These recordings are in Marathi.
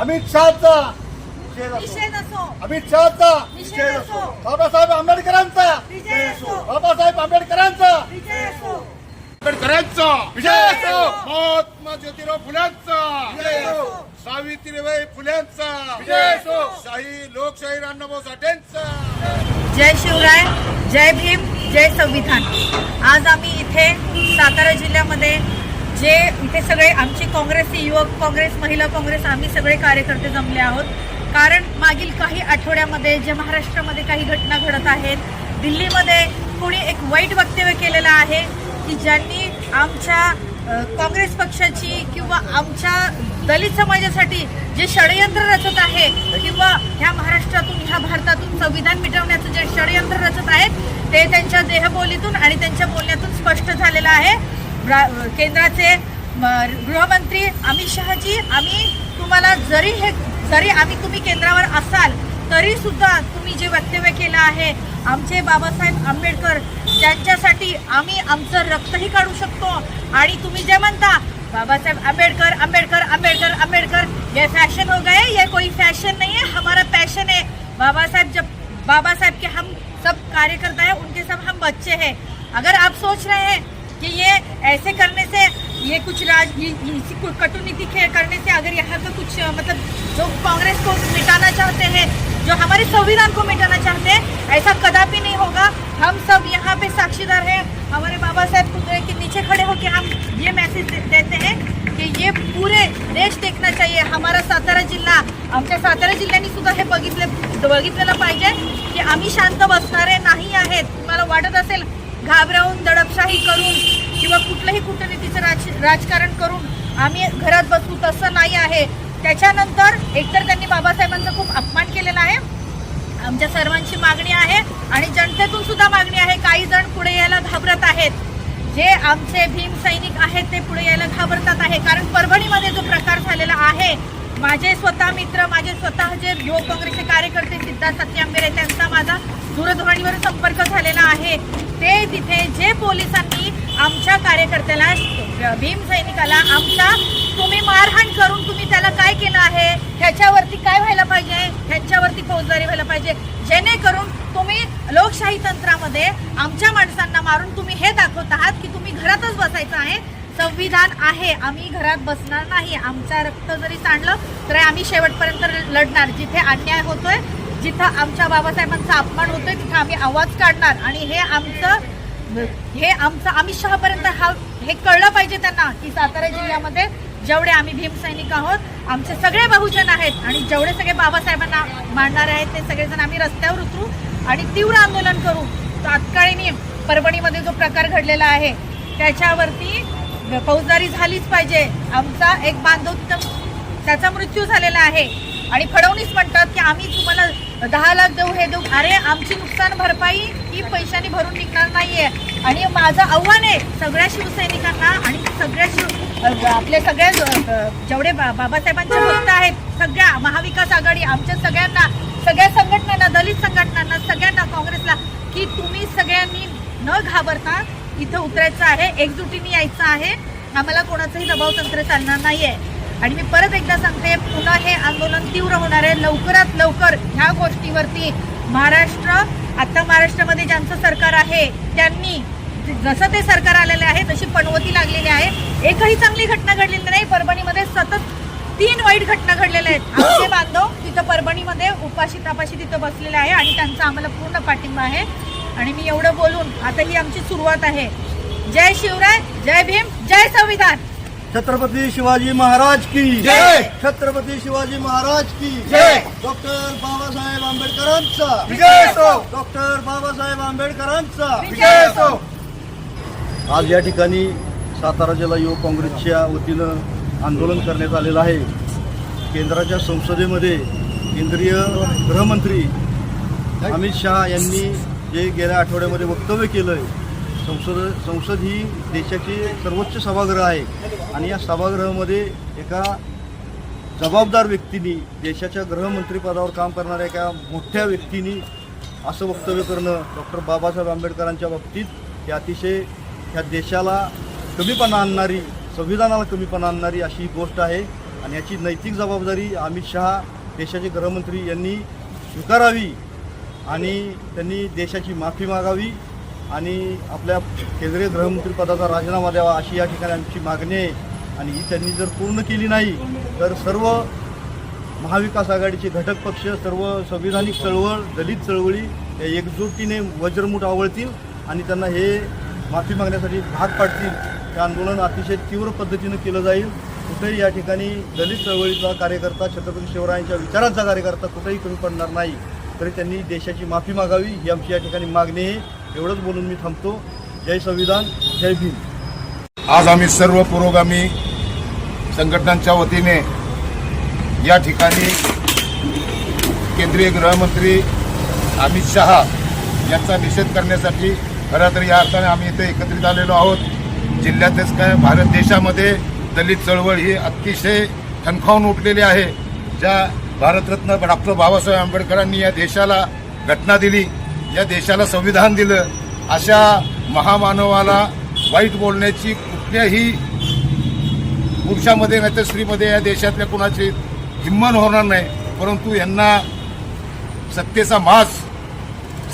अमित शहाचा अमित शहाचा बाबासाहेब आंबेडकरांचा विजय असो. बाबासाहेब आंबेडकरांचा विजय असो. आंबेडकरांचा विजय असो. महात्मा ज्योतिराव फुल्यांचा विजय असो. सावित्रीबाई फुल्यांचा विजय असो. शाही लोकशाही अण्णाभाऊ साठेंचा जय शिवराय. जय भीम जय संविधान. आज आम्ही इथे सातारा जिल्ह्यामध्ये जे इथे सगळे आमची काँग्रेसची युवक काँग्रेस महिला काँग्रेस आम्ही सगळे कार्यकर्ते जमले आहोत. कारण मागील काही आठवड्यामध्ये जे महाराष्ट्रामध्ये काही घटना घडत आहेत दिल्लीमध्ये कोणी एक वाईट वक्तव्य केलेलं आहे की ज्यांनी आमच्या काँग्रेस पक्षाची किंवा आमच्या दलित समाजासाठी जे षडयंत्र रचत आहे किंवा ह्या महाराष्ट्रातून ह्या भारतातून संविधान मिटवण्याचं जे षडयंत्र रचत आहेत ते त्यांच्या देहबोलीतून आणि त्यांच्या बोलण्यातून स्पष्ट झालेलं आहे. केंद्राचे म, गृहमंत्री अमित शहाजी आम्ही तुम्हाला जरी हे जरी आम्ही तुम्ही केंद्रावर असाल तरी सुद्धा तुम्ही जे वक्तव्य केलं आहे आमचे बाबासाहेब आंबेडकर ज्यांच्यासाठी आम्ही आमचं रक्तही काढू शकतो. आणि तुम्ही जे म्हणता बाबासाहेब आंबेडकर अंबेडकर अंबेडकर अंबेडकर ये फ़ैशन हो गए, ये कोई फ़ैशन नहीं है, हमारा पैशन है। बाबा साहब जब बाबा साहब के हम सब कार्यकर्ता है, उनके सब हम बच्चे हैं। अगर आप सोच रहे हैं कि ये ऐसे करने से, ये कुछ राज इसी कटुनीति करने से अगर यहाँ का कुछ मतलब जो कांग्रेस को मिटाना चाहते हैं, जो हमारे संविधान को मिटाना चाहते हैं, ऐसा कदापि नहीं होगा। हम सब यहाँ पे साक्षीदार बघितलेलं पाहिजे की आम्ही शांत बसणारे नाही आहेत. तुम्हाला वाटत असेल घाबरवून दडपशाही करून किंवा कुठलंही कूटनीतीचं राज राजकारण करून आम्ही घरात बसू तसं नाही आहे. त्याच्यानंतर एकतर त्यांनी बाबासाहेबांचा खूप अपमान केलेला आहे. आमच्या सर्वांची मागणी आहे आणि जनतेतून सुद्धा मागणी आहे. काही जण पुढे यायला घाबरत आहेत. जे आमचे भीम सैनिक आहेत ते पुढे यायला घाबरतात आहे. कारण परभणीमध्ये जो प्रकार झाला माझे स्वतः मित्र माझे स्वतः जे युवक काँग्रेसचे कार्यकर्ते सिद्धार्थ सत्यांबेरे त्यांचा माझा दूरध्वनीवर संपर्क झालेला आहे. ते तिथे जे पोलिसांनी आमच्या कार्यकर्त्याला भीम सैनिकाला आमच्या तुम्ही मारहाण करून तुम्ही त्याला काय केलं आहे? ह्याच्यावरती काय व्हायला पाहिजे? ह्यांच्यावरती फौजदारी व्हायला पाहिजे. जेणेकरून तुम्ही लोकशाही तंत्रामध्ये आमच्या माणसांना मारून तुम्ही हे दाखवत आहात की तुम्ही घरातच बसायचं आहे. संविधान आहे आम्ही घरात बसणार नाही आमचा रक्त जरी सांडलं तर आम्ही शेवटपर्यंत लढणार. जिथे अन्याय होतोय जिथं आमच्या बाबासाहेबांचा अपमान होतोय तिथं आम्ही आवाज काढणार. आणि हे आमचं हे आमचं अमित शहापर्यंत हा हे कळलं पाहिजे त्यांना की सातारा जिल्ह्यामध्ये जेवढे आम्ही भीमसैनिक आहोत आमचे सगळे बहुजन आहेत. आणि जेवढे सगळे बाबासाहेबांना मांडणारे आहेत ते सगळेजण आम्ही रस्त्यावर उतरू आणि तीव्र आंदोलन करू. तात्काळीने परभणीमध्ये जो प्रकार घडलेला आहे त्याच्यावरती फौजदारी झालीच पाहिजे. आमचा एक बांधव त्याचा मृत्यू झालेला आहे. आणि फडवणीस म्हणतात की आम्ही तुम्हाला दहा लाख देऊ हे देऊ. अरे आमची नुकसान भरपाई ही पैशाने भरून निघणार नाहीये. आणि माझं आव्हान आहे सगळ्या शिवसैनिकांना आणि सगळ्या शिव आपले सगळ्या जेवढे बा- बाबासाहेबांचे भक्त आहेत सगळ्या महाविकास आघाडी आमच्या सगळ्यांना सगळ्या संघटनांना दलित संघटनांना सगळ्यांना काँग्रेसला की तुम्ही सगळ्यांनी न घाबरता इथं उतरायचं आहे एकजुटीने यायचं आहे. आम्हाला कोणाचंही दबाव तंत्र चालणार नाहीये. आणि मी परत एकदा सांगते पुन्हा हे आंदोलन तीव्र होणार आहे. लवकरात लवकर ह्या गोष्टीवरती महाराष्ट्र आता महाराष्ट्रामध्ये ज्यांचं सरकार आहे त्यांनी जसं ते सरकार आलेले आहे तशी पणवती लागलेली आहे. एकही चांगली घटना घडलेली नाही. परभणीमध्ये सतत तीन वाईट घटना घडलेल्या आहेत. आमचे बांधव तिथं परभणीमध्ये उपाशी तपाशी तिथं बसलेले आहे आणि त्यांचा आम्हाला पूर्ण पाठिंबा आहे. आणि मी एवढं बोलून आता ही आमची सुरुवात आहे जय शिवराय जय भीम जय संविधान छत्रपती शिवाजी महाराज की जय. छत्रपती शिवाजी महाराज की जय. डॉक्टर बाबासाहेब आंबेडकरांचा विजय असो. डॉक्टर बाबासाहेब आंबेडकरांचा विजय असो. आज या ठिकाणी सातारा जिल्हा युवक काँग्रेसच्या वतीनं आंदोलन करण्यात आलेलं आहे केंद्राच्या संसदेमध्ये केंद्रीय गृहमंत्री अमित शहा यांनी जे गेल्या आठवड्यामध्ये वक्तव्य केलं आहे संसद संसद ही देशाची सर्वोच्च सभागृह आहे. आणि या सभागृहामध्ये एका जबाबदार व्यक्तीनी देशाच्या गृहमंत्रीपदावर काम करणाऱ्या एका मोठ्या व्यक्तीनी असं वक्तव्य करणं डॉक्टर बाबासाहेब आंबेडकरांच्या बाबतीत हे अतिशय ह्या देशाला कमीपणा आणणारी संविधानाला कमीपणा आणणारी अशी गोष्ट आहे. आणि याची नैतिक जबाबदारी अमित शहा देशाचे गृहमंत्री यांनी स्वीकारावी. आणि त्यांनी देशाची माफी मागावी आणि आपल्या केंद्रीय गृहमंत्रीपदाचा राजीनामा द्यावा अशी या ठिकाणी आमची मागणी आहे. आणि ही त्यांनी जर पूर्ण केली नाही तर सर्व महाविकास आघाडीचे घटक पक्ष सर्व संविधानिक चळवळ दलित चळवळी या एकजुटीने वज्रमूठ आवळतील आणि त्यांना हे माफी मागण्यासाठी भाग पाडतील. हे आंदोलन अतिशय तीव्र पद्धतीनं केलं जाईल. कुठेही या ठिकाणी दलित चळवळीचा कार्यकर्ता छत्रपती शिवरायांच्या विचारांचा कार्यकर्ता कुठेही कमी पडणार नाही. तरी त्यांनी देशाची माफी मागावी ही आमची या ठिकाणी मागणी आहे. एवढंच बोलून मी थांबतो. जय संविधान जय भीम. आज आम्ही सर्व पुरोगामी संघटनांच्या वतीने या ठिकाणी केंद्रीय गृहमंत्री अमित शहा यांचा निषेध करण्यासाठी खरं तर या अर्थाने आम्ही इथे एकत्रित आलेलो आहोत. जिल्ह्यातच काय भारत देशामध्ये दलित चळवळ ही अतिशय खणखावून उठलेली आहे. ज्या भारतरत्न डॉक्टर बाबासाहेब आंबेडकरांनी या देशाला घटना दिली या देशाला संविधान दिलं. अशा महामानवाला वाईट बोलण्याची कुठल्याही पुरुषामध्ये नाही तर स्त्रीमध्ये या देशातल्या कुणाची हिंमत होणार नाही. परंतु यांना सत्तेचा मास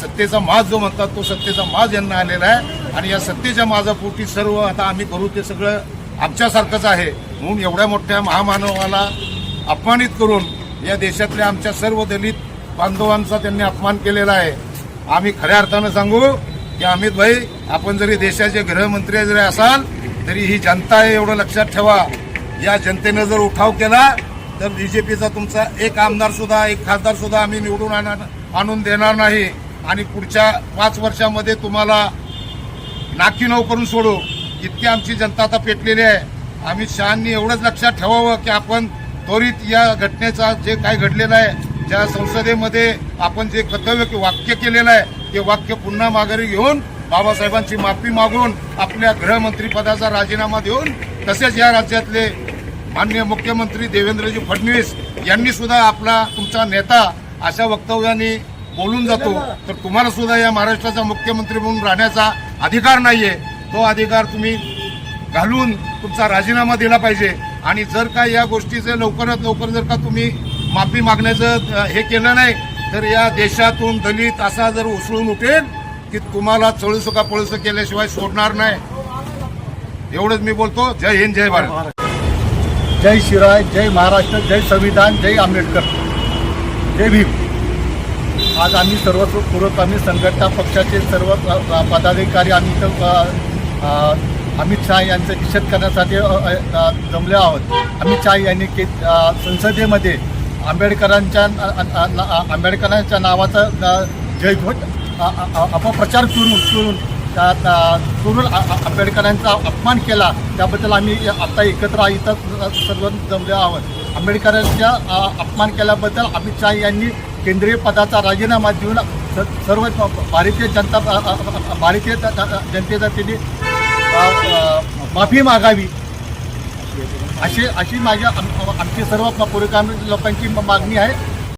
सत्तेचा माज जो म्हणतात तो सत्तेचा माज यांना आलेला आहे. आणि या सत्तेच्या माझापोटी सर्व आता आम्ही करू ते सगळं आमच्यासारखंच आहे. म्हणून एवढ्या मोठ्या महामानवाला अपमानित करून या देशातल्या आमच्या सर्व दलित बांधवांचा त्यांनी अपमान केलेला आहे. आम्ही खऱ्या अर्थानं सांगू की अमित भाई आपण जरी देशाचे गृहमंत्री जरी असाल तरी ही जनता आहे एवढं लक्षात ठेवा. या जनतेनं जर उठाव केला तर बीजेपीचा तुमचा एक आमदार सुद्धा एक खासदार सुद्धा आम्ही निवडून आणून देणार नाही. आणि पुढच्या पाच वर्षामध्ये तुम्हाला नाकी नऊ करून सोडू. इतकी आमची जनता आता पेटलेली आहे. अमित शहानी एवढंच लक्षात ठेवावं की आपण त्वरित या घटनेचा जे काय घडलेलं आहे ज्या संसदेमध्ये आपण जे कर्तव्य वाक्य केलेलं आहे ते वाक्य पुन्हा माघारी घेऊन बाबासाहेबांची माफी मागून आपल्या गृहमंत्रीपदाचा राजीनामा देऊन तसेच या राज्यातले माननीय मुख्यमंत्री देवेंद्रजी फडणवीस यांनी सुद्धा आपला तुमचा नेता अशा वक्तव्याने बोलून जातो. तर तुम्हाला सुद्धा या महाराष्ट्राचा मुख्यमंत्री म्हणून राहण्याचा अधिकार नाहीये. तो अधिकार तुम्ही घालून तुमचा राजीनामा दिला पाहिजे. आणि जर का या गोष्टीचं लवकरात लवकर जर का तुम्ही माफी मागण्याचं हे केलं नाही तर या देशातून दलित असा जर उसळून उठेल की तुम्हाला चळूस का पळूस केल्याशिवाय सोडणार नाही. एवढंच मी बोलतो. जय हिंद जय भारत. जय शिराय जय महाराष्ट्र जय संविधान जय आंबेडकर. जय भीम. आज आम्ही सर्व आम्ही संघटना पक्षाचे सर्व पदाधिकारी आम्ही इथं अमित शहा यांचं निषेध करण्यासाठी जमले आहोत अमित शहा यांनी के संसदेमध्ये आंबेडकरांच्या आंबेडकरांच्या नावाचा अ, जयघोष अपप्रचार करून करून त्या- करून आंबेडकरांचा अपमान केला त्याबद्दल आम्ही आता एकत्र इथं सर्व जमले आहोत आंबेडकरांच्या अपमान केल्याबद्दल अमित शहा यांनी केंद्रीय पदाचा राजीनामा देऊन स- सर्व भारतीय जनता भारतीय जनतेचा त्यांनी माफी मागावी. अशी अशी माझ्या आमची सर्व पुरोगामी लोकांची मागणी आहे.